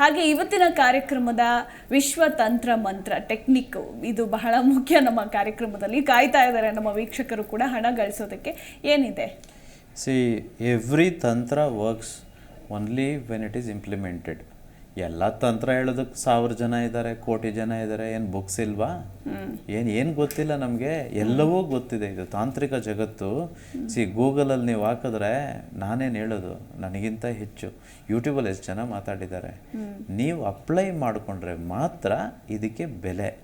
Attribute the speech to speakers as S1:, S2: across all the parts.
S1: ಹಾಗೆ ಇವತ್ತಿನ ಕಾರ್ಯಕ್ರಮದ ವಿಶ್ವ ತಂತ್ರ ಮಂತ್ರ ಟೆಕ್ನಿಕ್ ಇದು ಬಹಳ ಮುಖ್ಯ ನಮ್ಮ ಕಾರ್ಯಕ್ರಮದಲ್ಲಿ. ಕಾಯ್ತಾ ಇದ್ದಾರೆ ನಮ್ಮ ವೀಕ್ಷಕರು ಕೂಡ ಹಣ ಗಳಿಸೋದಕ್ಕೆ. ಏನಿದೆ?
S2: ಸಿ ಎವ್ರಿ ತಂತ್ರ works only when it is implemented ಎಲ್ಲ ತಂತ್ರ ಹೇಳೋದಕ್ಕೆ ಸಾವಿರ ಜನ ಇದ್ದಾರೆ ಕೋಟಿ ಜನ ಇದ್ದಾರೆ ಏನು ಬುಕ್ಸ್ ಇಲ್ವಾ? ಏನು ಏನು ಗೊತ್ತಿಲ್ಲ ನಮಗೆ. ಎಲ್ಲವೂ ಗೊತ್ತಿದೆ ಇದು ತಾಂತ್ರಿಕ ಜಗತ್ತು. ಸಿ, ಗೂಗಲಲ್ಲಿ ನೀವು ಹಾಕಿದ್ರೆ ನಾನೇನು ಹೇಳೋದು? ನನಗಿಂತ ಹೆಚ್ಚು. ಯೂಟ್ಯೂಬಲ್ಲಿ ಎಷ್ಟು ಜನ ಮಾತಾಡಿದ್ದಾರೆ? ನೀವು ಅಪ್ಲೈ ಮಾಡಿಕೊಂಡ್ರೆ ಮಾತ್ರ ಇದಕ್ಕೆ ಬೆಲೆ.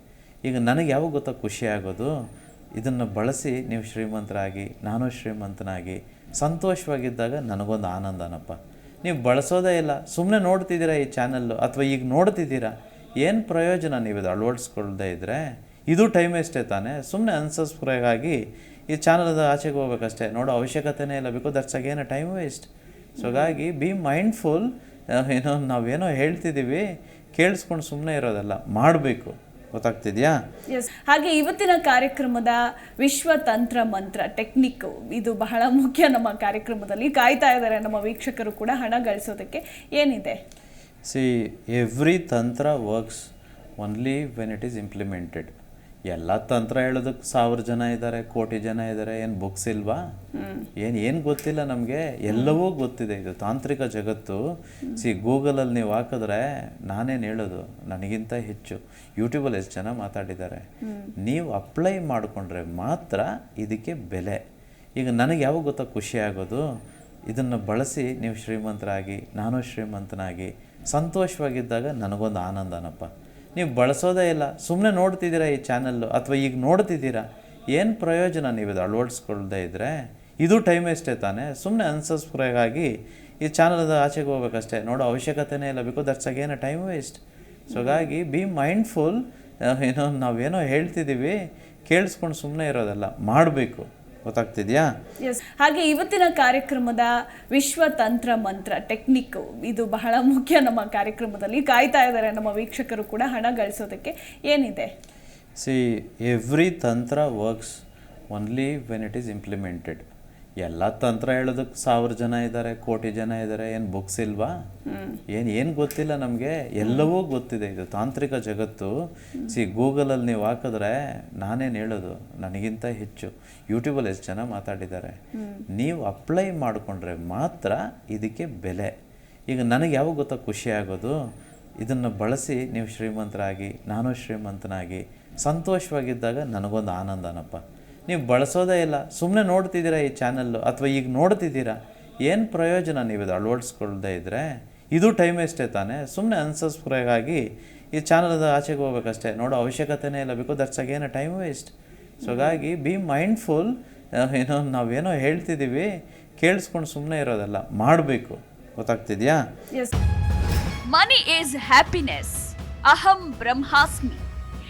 S2: ಈಗ ನನಗೆ ಯಾವಾಗ ಗೊತ್ತಾ ಖುಷಿ ಆಗೋದು? ಇದನ್ನು ಬಳಸಿ ನೀವು ಶ್ರೀಮಂತರಾಗಿ, ನಾನು ಶ್ರೀಮಂತನಾಗಿ, ಸಂತೋಷವಾಗಿದ್ದಾಗ ನನಗೊಂದು ಆನಂದನಪ್ಪ. ನೀವು ಬಳಸೋದೇ ಇಲ್ಲ. ಸುಮ್ಮನೆ ನೋಡ್ತಿದ್ದೀರಾ ಈ ಚಾನಲ್ಲು ಅಥವಾ ಈಗ ನೋಡ್ತಿದ್ದೀರಾ? ಏನು ಪ್ರಯೋಜನ ನೀವು ಇದು ಅಳವಡಿಸ್ಕೊಳ್ದೇ ಇದ್ದರೆ ಇದು ಟೈಮ್ ವೇಸ್ಟೇ ತಾನೇ? ಸುಮ್ಮನೆ ಅನ್ಸಸ್ಪ್ರೈಗ್ ಆಗಿ ಈ ಚಾನಲ್ದ ಆಚೆಗೆ ಹೋಗ್ಬೇಕಷ್ಟೇ. ನೋಡೋ ಅವಶ್ಯಕತೆನೇ ಇಲ್ಲ because that's again time waste so ಹಾಗಾಗಿ ಬಿ ಮೈಂಡ್ಫುಲ್ ಏನೋ ನಾವೇನೋ ಹೇಳ್ತಿದ್ದೀವಿ, ಕೇಳಿಸ್ಕೊಂಡು ಸುಮ್ಮನೆ ಇರೋದಲ್ಲ. ಮಾಡಬೇಕು. ಗೊತ್ತಾಗ್ತಿದ್ಯಾ?
S1: ಎಸ್ ಹಾಗೆ ಇವತ್ತಿನ ಕಾರ್ಯಕ್ರಮದ ವಿಶ್ವ ತಂತ್ರ ಮಂತ್ರ ಟೆಕ್ನಿಕ್ ಇದು ಬಹಳ ಮುಖ್ಯ ನಮ್ಮ ಕಾರ್ಯಕ್ರಮದಲ್ಲಿ. ಕಾಯ್ತಾ ಇದ್ದಾರೆ ನಮ್ಮ ವೀಕ್ಷಕರು ಕೂಡ ಹಣ ಗಳಿಸೋದಕ್ಕೆ. ಏನಿದೆ?
S2: ಸಿ ಎವ್ರಿ ತಂತ್ರ works only when it is implemented ಎಲ್ಲ ತಂತ್ರ ಹೇಳೋದಕ್ಕೆ ಸಾವಿರ ಜನ ಇದ್ದಾರೆ ಕೋಟಿ ಜನ ಇದ್ದಾರೆ ಏನು ಬುಕ್ಸ್ ಇಲ್ವಾ? ಏನು ಏನು ಗೊತ್ತಿಲ್ಲ ನಮಗೆ. ಎಲ್ಲವೂ ಗೊತ್ತಿದೆ ಇದು ತಾಂತ್ರಿಕ ಜಗತ್ತು. ಸಿ ಗೂಗಲಲ್ಲಿ ನೀವು ಹಾಕಿದ್ರೆ ನಾನೇನು ಹೇಳೋದು? ನನಗಿಂತ ಹೆಚ್ಚು. ಯೂಟ್ಯೂಬಲ್ಲಿ ಎಷ್ಟು ಜನ ಮಾತಾಡಿದ್ದಾರೆ? ನೀವು ಅಪ್ಲೈ ಮಾಡಿಕೊಂಡ್ರೆ ಮಾತ್ರ ಇದಕ್ಕೆ ಬೆಲೆ. ಈಗ ನನಗೆ ಯಾವಾಗ ಗೊತ್ತಾ ಖುಷಿ ಆಗೋದು? ಇದನ್ನು ಬಳಸಿ ನೀವು ಶ್ರೀಮಂತರಾಗಿ, ನಾನು ಶ್ರೀಮಂತನಾಗಿ, ಸಂತೋಷವಾಗಿದ್ದಾಗ ನನಗೊಂದು ಆನಂದನಪ್ಪ. ನೀವು ಬಳಸೋದೇ ಇಲ್ಲ. ಸುಮ್ಮನೆ ನೋಡ್ತಿದ್ದೀರಾ ಈ ಚಾನಲ್ಲು? ಅಥವಾ ಈಗ ನೋಡ್ತಿದ್ದೀರಾ? ಏನು ಪ್ರಯೋಜನ ನೀವು ಇದು ಅಳವಡಿಸ್ಕೊಳ್ದೇ ಇದ್ದರೆ ಇದು ಟೈಮ್ ವೇಸ್ಟೇ ತಾನೇ? ಸುಮ್ಮನೆ ಅನ್ಸಸ್ಪ್ರೈಗ್ ಆಗಿ ಈ ಚಾನಲ್ದ ಆಚೆಗೆ ಹೋಗ್ಬೇಕಷ್ಟೇ. ನೋಡೋ ಅವಶ್ಯಕತೆನೇ ಇಲ್ಲ because that's again time waste so ಹಾಗಾಗಿ ಬಿ ಮೈಂಡ್ಫುಲ್ ಏನೋ ನಾವೇನೋ ಹೇಳ್ತಿದ್ದೀವಿ, ಕೇಳಿಸ್ಕೊಂಡು ಸುಮ್ಮನೆ ಇರೋದಲ್ಲ. ಮಾಡಬೇಕು. ಗೊತ್ತಾಗ್ತಿದ್ಯಾ?
S1: ಎಸ್ ಹಾಗೆ ಇವತ್ತಿನ ಕಾರ್ಯಕ್ರಮದ ವಿಶ್ವ ತಂತ್ರ ಮಂತ್ರ ಟೆಕ್ನಿಕ್ ಇದು ಬಹಳ ಮುಖ್ಯ ನಮ್ಮ ಕಾರ್ಯಕ್ರಮದಲ್ಲಿ. ಕಾಯ್ತಾ ಇದ್ದಾರೆ ನಮ್ಮ ವೀಕ್ಷಕರು ಕೂಡ ಹಣ ಗಳಿಸೋದಕ್ಕೆ. ಏನಿದೆ?
S2: ಸಿ ಎವ್ರಿ ತಂತ್ರ works only when it is implemented ಎಲ್ಲ ತಂತ್ರ ಹೇಳೋದಕ್ಕೆ ಸಾವಿರ ಜನ ಇದ್ದಾರೆ ಕೋಟಿ ಜನ ಇದ್ದಾರೆ ಏನು ಬುಕ್ಸ್ ಇಲ್ವಾ? ಏನು ಏನು ಗೊತ್ತಿಲ್ಲ ನಮಗೆ. ಎಲ್ಲವೂ ಗೊತ್ತಿದೆ ಇದು ತಾಂತ್ರಿಕ ಜಗತ್ತು. ಸಿ, ಗೂಗಲಲ್ಲಿ ನೀವು ಹಾಕಿದ್ರೆ ನಾನೇನು ಹೇಳೋದು? ನನಗಿಂತ ಹೆಚ್ಚು. ಯೂಟ್ಯೂಬಲ್ಲಿ ಎಷ್ಟು ಜನ ಮಾತಾಡಿದ್ದಾರೆ? ನೀವು ಅಪ್ಲೈ ಮಾಡಿಕೊಂಡ್ರೆ ಮಾತ್ರ ಇದಕ್ಕೆ ಬೆಲೆ. ಈಗ ನನಗೆ ಯಾವಾಗ ಗೊತ್ತಾ ಖುಷಿ ಆಗೋದು? ಇದನ್ನು ಬಳಸಿ ನೀವು ಶ್ರೀಮಂತರಾಗಿ, ನಾನು ಶ್ರೀಮಂತನಾಗಿ, ಸಂತೋಷವಾಗಿದ್ದಾಗ ನನಗೊಂದು ಆನಂದನಪ್ಪ. ನೀವು ಬಳಸೋದೇ ಇಲ್ಲ. ಸುಮ್ಮನೆ ನೋಡ್ತಿದ್ದೀರಾ ಈ ಚಾನಲ್ಲು? ಅಥವಾ ಈಗ ನೋಡ್ತಿದ್ದೀರಾ? ಏನು ಪ್ರಯೋಜನ ನೀವು ಇದು ಅಳವಡಿಸ್ಕೊಳ್ದೇ ಇದ್ದರೆ ಇದು ಟೈಮ್ ವೇಸ್ಟೇ ತಾನೇ? ಸುಮ್ಮನೆ ಅನ್ಸಬ್ಸ್ಕ್ರೈಬ್ ಆಗಿ ಈ ಚಾನಲ್ದ ಆಚೆಗೆ ಹೋಗ್ಬೇಕಷ್ಟೇ. ನೋಡೋ ಅವಶ್ಯಕತೆನೇ ಇಲ್ಲ. Because that's again time waste so ಹಾಗಾಗಿ ಬಿ ಮೈಂಡ್ಫುಲ್ ಏನೋ ನಾವೇನೋ ಹೇಳ್ತಿದ್ದೀವಿ. ಕೇಳಿಸ್ಕೊಂಡು ಸುಮ್ಮನೆ ಇರೋದಲ್ಲ. ಮಾಡಬೇಕು. ಗೊತ್ತಾಗ್ತಿದ್ಯಾ?
S3: ಮನಿ ಈಸ್ ಹ್ಯಾಪಿನೆಸ್ ಅಹಂ ಬ್ರಹ್ಮಾಸ್ಮಿ